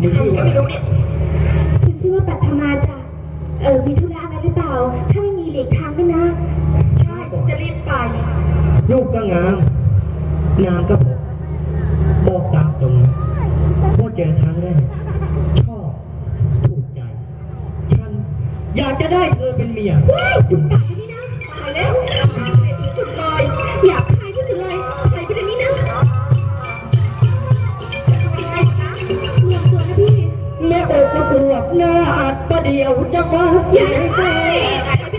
เนี่ยฉันชื่อว่าปัทมาจ้ะเออมีธุระอะไรหรือเปล่า ถ้าไม่มีหลีกทางด้วยนะ ใช่ฉันจะรีบไป ลูกก็งามนามก็บอกบอกตามตรงพอเจอครั้งแรกชอบถูกใจ ฉันอยากจะได้เธอเป็นเมีย ว้ายจุกปาก เดี๋ยวจะมาอเสีย่ายนะใจใครใน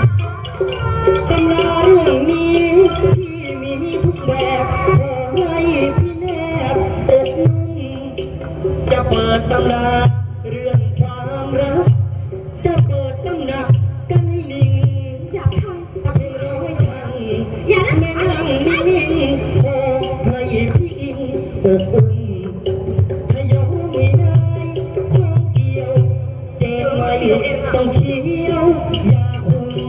ะตำนาเรื่องนี้ที่มีทุกแบบขอให้พี่แนบอกนุ่มจะเปิดตำราเรื่องความรัก จะเปิดตำหนักกันให้นิ่งอยากใครตะเพียงร้อยช่างอย่านะแม่นั่งนิ่งๆขอให้พี่อิงอบอุ่น ต้องเขียวอย่าหุ่น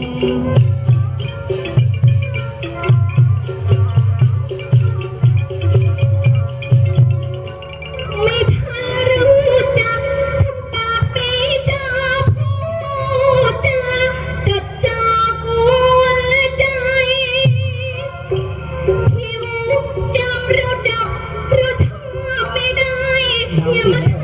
เราดับเราชอบไม่ได้ยัง